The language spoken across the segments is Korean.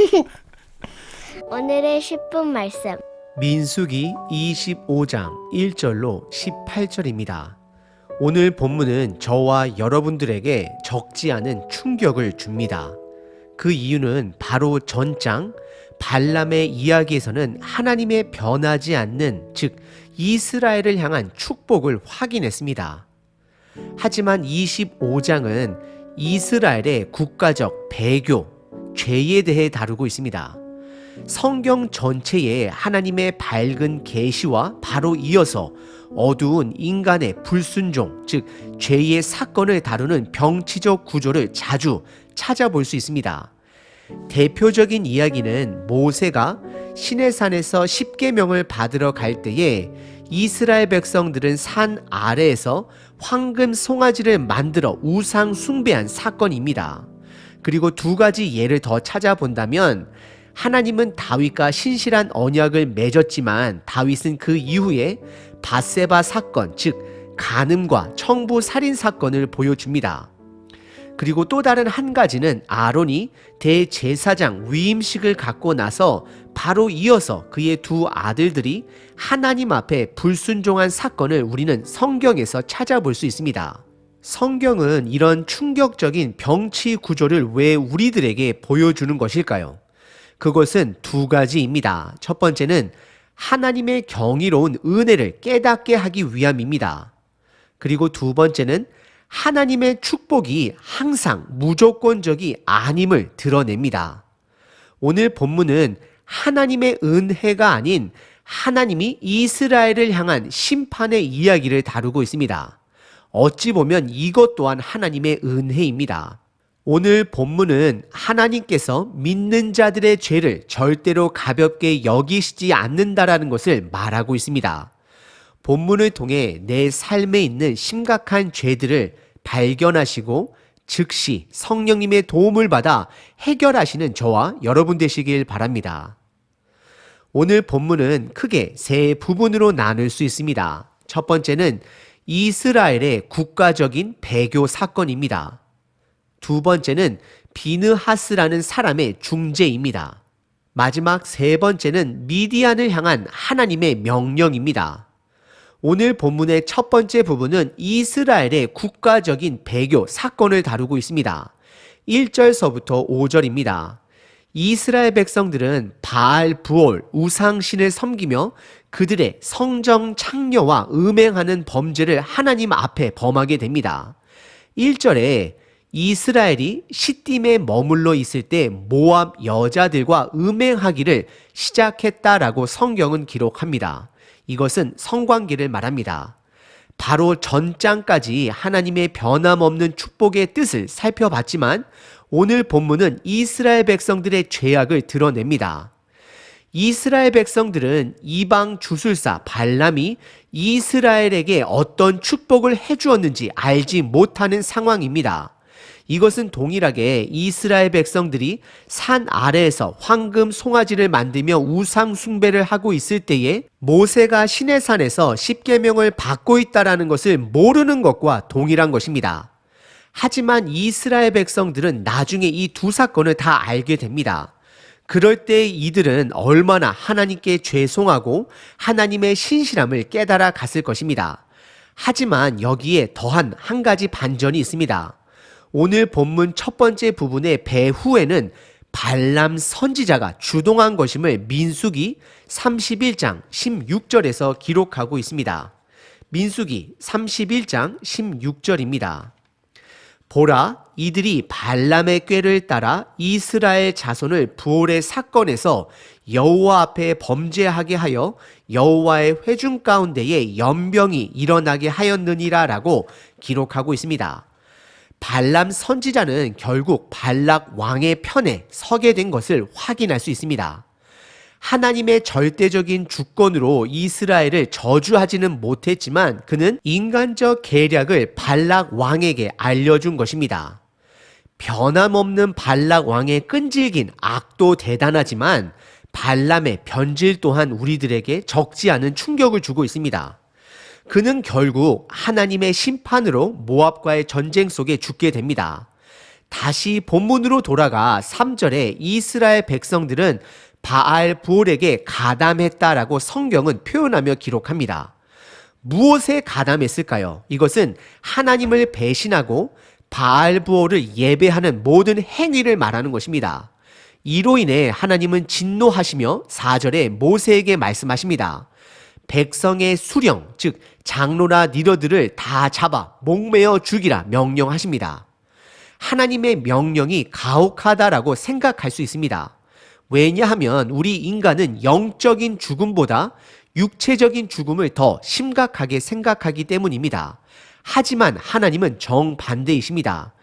오늘의 10분 말씀. 민수기 25장 1절로 18절입니다. 오늘 본문은 저와 여러분들에게 적지 않은 충격을 줍니다. 그 이유는 바로 전장 발람의 이야기에서는 하나님의 변하지 않는 즉 이스라엘을 향한 축복을 확인했습니다. 하지만 25장은 이스라엘의 국가적 배교, 죄에 대해 다루고 있습니다. 성경 전체에 하나님의 밝은 계시와 바로 이어서 어두운 인간의 불순종, 즉 죄의 사건을 다루는 병치적 구조를 자주 찾아볼 수 있습니다. 대표적인 이야기는 모세가 시내산에서 십계명을 받으러 갈 때에 이스라엘 백성들은 산 아래에서 황금 송아지를 만들어 우상 숭배한 사건입니다. 그리고 두 가지 예를 더 찾아본다면 하나님은 다윗과 신실한 언약을 맺었지만 다윗은 그 이후에 바세바 사건, 즉 간음과 청부 살인 사건을 보여줍니다. 그리고 또 다른 한 가지는 아론이 대제사장 위임식을 갖고 나서 바로 이어서 그의 두 아들들이 하나님 앞에 불순종한 사건을 우리는 성경에서 찾아볼 수 있습니다. 성경은 이런 충격적인 병치 구조를 왜 우리들에게 보여주는 것일까요? 그것은 두 가지입니다. 첫 번째는 하나님의 경이로운 은혜를 깨닫게 하기 위함입니다. 그리고 두 번째는 하나님의 축복이 항상 무조건적이 아님을 드러냅니다. 오늘 본문은 하나님의 은혜가 아닌 하나님이 이스라엘을 향한 심판의 이야기를 다루고 있습니다. 어찌 보면 이것 또한 하나님의 은혜입니다. 오늘 본문은 하나님께서 믿는 자들의 죄를 절대로 가볍게 여기시지 않는다라는 것을 말하고 있습니다. 본문을 통해 내 삶에 있는 심각한 죄들을 발견하시고 즉시 성령님의 도움을 받아 해결하시는 저와 여러분 되시길 바랍니다. 오늘 본문은 크게 세 부분으로 나눌 수 있습니다. 첫 번째는 이스라엘의 국가적인 배교 사건입니다. 두 번째는 비느하스라는 사람의 중재입니다. 마지막 세 번째는 미디안을 향한 하나님의 명령입니다. 오늘 본문의 첫 번째 부분은 이스라엘의 국가적인 배교 사건을 다루고 있습니다. 1절서부터 5절입니다. 이스라엘 백성들은 바알 부올 우상신을 섬기며 그들의 성정 창녀와 음행하는 범죄를 하나님 앞에 범하게 됩니다. 1절에 이스라엘이 시딤에 머물러 있을 때 모압 여자들과 음행하기를 시작했다라고 성경은 기록합니다. 이것은 성관계를 말합니다. 바로 전장까지 하나님의 변함없는 축복의 뜻을 살펴봤지만 오늘 본문은 이스라엘 백성들의 죄악을 드러냅니다. 이스라엘 백성들은 이방 주술사 발람이 이스라엘에게 어떤 축복을 해주었는지 알지 못하는 상황입니다. 이것은 동일하게 이스라엘 백성들이 산 아래에서 황금 송아지를 만들며 우상 숭배를 하고 있을 때에 모세가 시내산에서 십계명을 받고 있다라는 것을 모르는 것과 동일한 것입니다. 하지만 이스라엘 백성들은 나중에 이 두 사건을 다 알게 됩니다. 그럴 때 이들은 얼마나 하나님께 죄송하고 하나님의 신실함을 깨달아 갔을 것입니다. 하지만 여기에 더한 한 가지 반전이 있습니다. 오늘 본문 첫 번째 부분의 배후에는 발람 선지자가 주동한 것임을 민수기 31장 16절에서 기록하고 있습니다. 민수기 31장 16절입니다. 보라, 이들이 발람의 꾀를 따라 이스라엘 자손을 부올의 사건에서 여호와 앞에 범죄하게 하여 여호와의 회중 가운데에 연병이 일어나게 하였느니라라고 기록하고 있습니다. 발람 선지자는 결국 발락 왕의 편에 서게 된 것을 확인할 수 있습니다. 하나님의 절대적인 주권으로 이스라엘을 저주하지는 못했지만 그는 인간적 계략을 발락 왕에게 알려준 것입니다. 변함없는 발락 왕의 끈질긴 악도 대단하지만 발람의 변질 또한 우리들에게 적지 않은 충격을 주고 있습니다. 그는 결국 하나님의 심판으로 모압과의 전쟁 속에 죽게 됩니다. 다시 본문으로 돌아가 3절에 이스라엘 백성들은 바알 부올에게 가담했다라고 성경은 표현하며 기록합니다. 무엇에 가담했을까요? 이것은 하나님을 배신하고 바알 부올을 예배하는 모든 행위를 말하는 것입니다. 이로 인해 하나님은 진노하시며 4절에 모세에게 말씀하십니다. 백성의 수령, 즉 장로나 리더들을 다 잡아 목매어 죽이라 명령하십니다. 하나님의 명령이 가혹하다라고 생각할 수 있습니다. 왜냐하면 우리 인간은 영적인 죽음보다 육체적인 죽음을 더 심각하게 생각하기 때문입니다. 하지만 하나님은 정반대이십니다.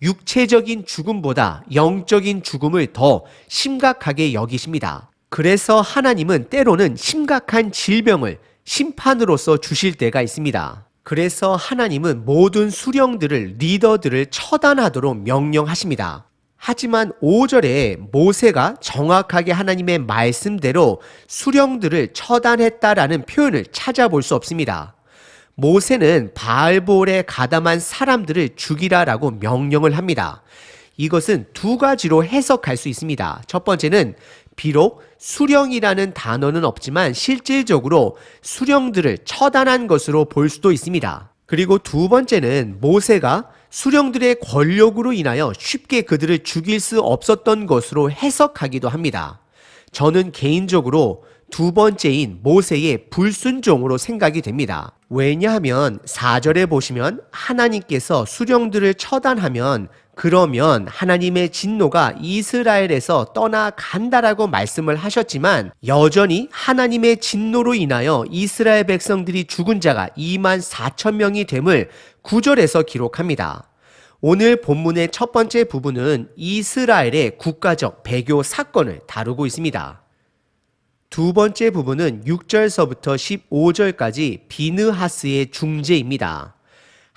육체적인 죽음보다 영적인 죽음을 더 심각하게 여기십니다. 그래서 하나님은 때로는 심각한 질병을 심판으로서 주실 때가 있습니다. 그래서 하나님은 모든 수령들을 리더들을 처단하도록 명령하십니다. 하지만 5절에 모세가 정확하게 하나님의 말씀대로 수령들을 처단했다라는 표현을 찾아볼 수 없습니다. 모세는 바알볼에 가담한 사람들을 죽이라라고 명령을 합니다. 이것은 두 가지로 해석할 수 있습니다. 첫 번째는 비록 수령이라는 단어는 없지만 실질적으로 수령들을 처단한 것으로 볼 수도 있습니다. 그리고 두 번째는 모세가 수령들의 권력으로 인하여 쉽게 그들을 죽일 수 없었던 것으로 해석하기도 합니다. 저는 개인적으로 두 번째인 모세의 불순종으로 생각이 됩니다. 왜냐하면 4절에 보시면 하나님께서 수령들을 처단하면 그러면 하나님의 진노가 이스라엘에서 떠나간다라고 말씀을 하셨지만 여전히 하나님의 진노로 인하여 이스라엘 백성들이 죽은 자가 2만 4천 명이 됨을 9절에서 기록합니다. 오늘 본문의 첫 번째 부분은 이스라엘의 국가적 배교 사건을 다루고 있습니다. 두 번째 부분은 6절서부터 15절까지 비느하스의 중재입니다.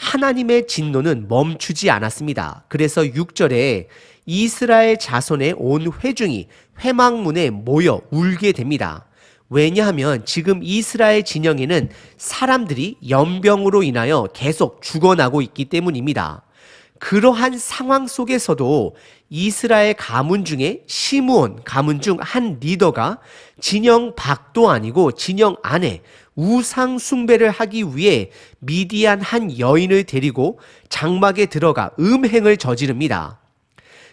하나님의 진노는 멈추지 않았습니다. 그래서 6절에 이스라엘 자손의 온 회중이 회막문에 모여 울게 됩니다. 왜냐하면 지금 이스라엘 진영에는 사람들이 연병으로 인하여 계속 죽어나고 있기 때문입니다. 그러한 상황 속에서도 이스라엘 가문 중에 시므온 가문 중 한 리더가 진영 밖도 아니고 진영 안에 우상 숭배를 하기 위해 미디안 한 여인을 데리고 장막에 들어가 음행을 저지릅니다.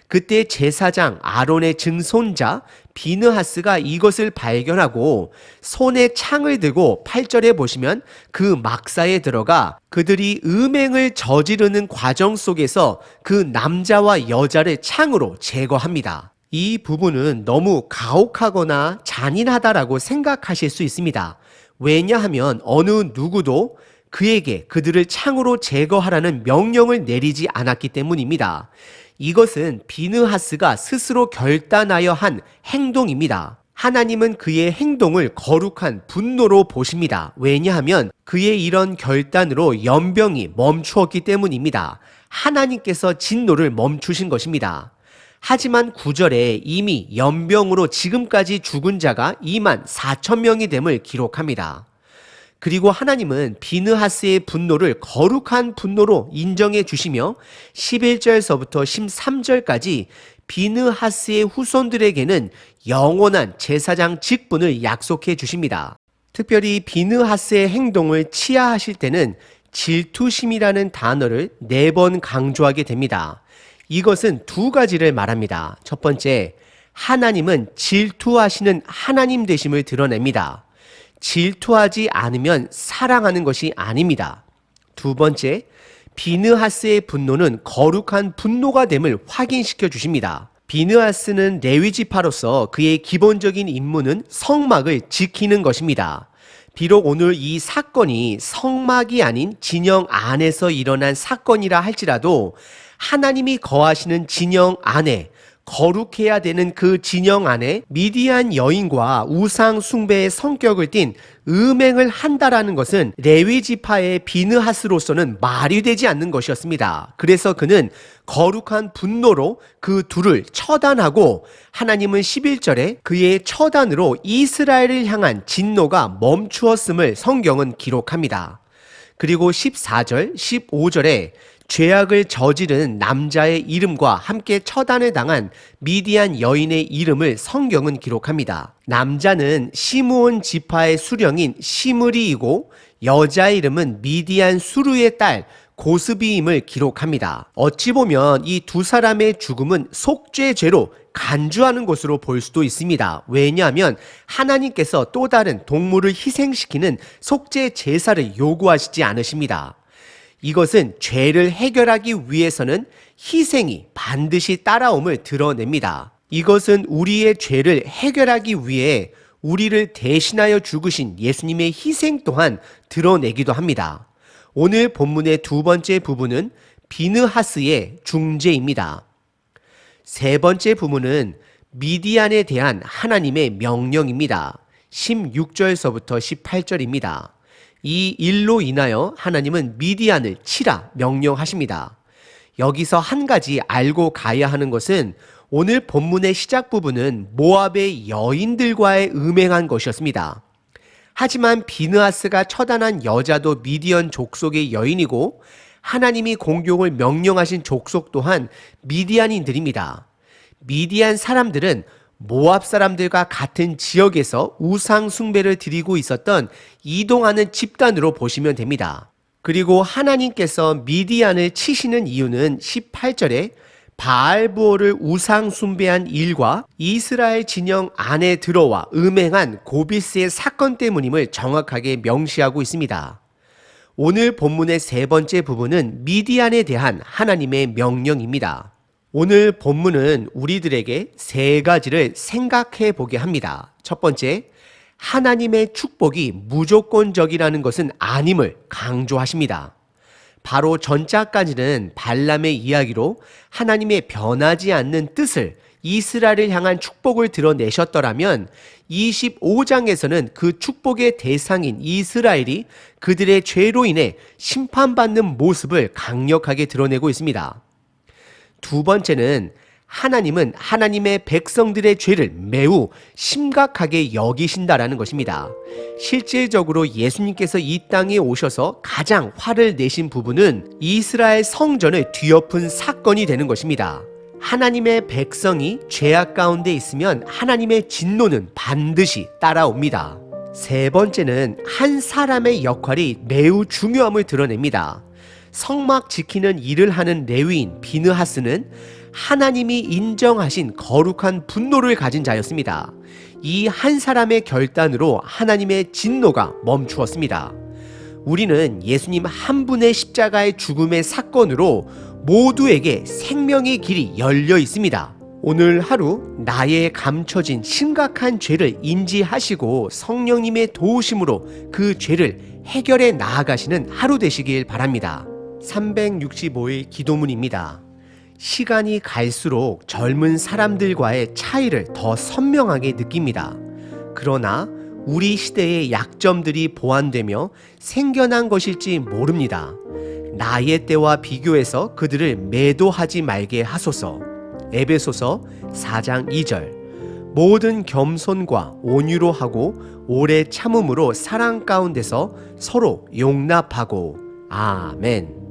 그때 제사장 아론의 증손자 비느하스가 이것을 발견하고 손에 창을 들고 8절에 보시면 그 막사에 들어가 그들이 음행을 저지르는 과정 속에서 그 남자와 여자를 창으로 제거합니다. 이 부분은 너무 가혹하거나 잔인하다라고 생각하실 수 있습니다. 왜냐하면 어느 누구도 그에게 그들을 창으로 제거하라는 명령을 내리지 않았기 때문입니다. 이것은 비느하스가 스스로 결단하여 한 행동입니다. 하나님은 그의 행동을 거룩한 분노로 보십니다. 왜냐하면 그의 이런 결단으로 연병이 멈추었기 때문입니다. 하나님께서 진노를 멈추신 것입니다. 하지만 9절에 이미 연병으로 지금까지 죽은 자가 2만 4천 명이 됨을 기록합니다. 그리고 하나님은 비느하스의 분노를 거룩한 분노로 인정해 주시며 11절서부터 13절까지 비느하스의 후손들에게는 영원한 제사장 직분을 약속해 주십니다. 특별히 비느하스의 행동을 치하하실 때는 질투심이라는 단어를 네 번 강조하게 됩니다. 이것은 두 가지를 말합니다. 첫 번째, 하나님은 질투하시는 하나님 되심을 드러냅니다. 질투하지 않으면 사랑하는 것이 아닙니다. 두 번째, 비느하스의 분노는 거룩한 분노가 됨을 확인시켜 주십니다. 비느하스는 레위지파로서 그의 기본적인 임무는 성막을 지키는 것입니다. 비록 오늘 이 사건이 성막이 아닌 진영 안에서 일어난 사건이라 할지라도 하나님이 거하시는 진영 안에 거룩해야 되는 그 진영 안에 미디안 여인과 우상 숭배의 성격을 띤 음행을 한다라는 것은 레위 지파의 비느하스로서는 말이 되지 않는 것이었습니다. 그래서 그는 거룩한 분노로 그 둘을 처단하고 하나님은 11절에 그의 처단으로 이스라엘을 향한 진노가 멈추었음을 성경은 기록합니다. 그리고 14절, 15절에 죄악을 저지른 남자의 이름과 함께 처단을 당한 미디안 여인의 이름을 성경은 기록합니다. 남자는 시므온 지파의 수령인 시므리이고 여자의 이름은 미디안 수르의 딸 고스비임을 기록합니다. 어찌 보면 이 두 사람의 죽음은 속죄죄로 간주하는 것으로 볼 수도 있습니다. 왜냐하면 하나님께서 또 다른 동물을 희생시키는 속죄 제사를 요구하시지 않으십니다. 이것은 죄를 해결하기 위해서는 희생이 반드시 따라옴을 드러냅니다. 이것은 우리의 죄를 해결하기 위해 우리를 대신하여 죽으신 예수님의 희생 또한 드러내기도 합니다. 오늘 본문의 두 번째 부분은 비느하스의 중재입니다. 세 번째 부분은 미디안에 대한 하나님의 명령입니다. 16절서부터 18절입니다. 이 일로 인하여 하나님은 미디안을 치라 명령하십니다. 여기서 한 가지 알고 가야 하는 것은 오늘 본문의 시작 부분은 모압의 여인들과의 음행한 것이었습니다. 하지만 비느하스가 처단한 여자도 미디언 족속의 여인이고 하나님이 공경을 명령하신 족속 또한 미디안인들입니다. 미디안 사람들은 모압 사람들과 같은 지역에서 우상 숭배를 드리고 있었던 이동하는 집단으로 보시면 됩니다. 그리고 하나님께서 미디안을 치시는 이유는 18절에 바알부호를 우상 숭배한 일과 이스라엘 진영 안에 들어와 음행한 고비스의 사건 때문임을 정확하게 명시하고 있습니다. 오늘 본문의 세 번째 부분은 미디안에 대한 하나님의 명령입니다. 오늘 본문은 우리들에게 세 가지를 생각해 보게 합니다. 첫 번째, 하나님의 축복이 무조건적이라는 것은 아님을 강조하십니다. 바로 전자까지는 발람의 이야기로 하나님의 변하지 않는 뜻을 이스라엘을 향한 축복을 드러내셨더라면 25장에서는 그 축복의 대상인 이스라엘이 그들의 죄로 인해 심판받는 모습을 강력하게 드러내고 있습니다. 두 번째는 하나님은 하나님의 백성들의 죄를 매우 심각하게 여기신다라는 것입니다. 실질적으로 예수님께서 이 땅에 오셔서 가장 화를 내신 부분은 이스라엘 성전을 뒤엎은 사건이 되는 것입니다. 하나님의 백성이 죄악 가운데 있으면 하나님의 진노는 반드시 따라옵니다. 세 번째는 한 사람의 역할이 매우 중요함을 드러냅니다. 성막 지키는 일을 하는 레위인 비느하스는 하나님이 인정하신 거룩한 분노를 가진 자였습니다. 이 한 사람의 결단으로 하나님의 진노가 멈추었습니다. 우리는 예수님 한 분의 십자가의 죽음의 사건으로 모두에게 생명의 길이 열려 있습니다. 오늘 하루 나의 감춰진 심각한 죄를 인지하시고 성령님의 도우심으로 그 죄를 해결해 나아가시는 하루 되시길 바랍니다. 365일 기도문입니다. 시간이 갈수록 젊은 사람들과의 차이를 더 선명하게 느낍니다. 그러나 우리 시대의 약점들이 보완되며 생겨난 것일지 모릅니다. 나의 때와 비교해서 그들을 매도하지 말게 하소서. 에베소서 4장 2절. 모든 겸손과 온유로 하고 오래 참음으로 사랑 가운데서 서로 용납하고 아멘.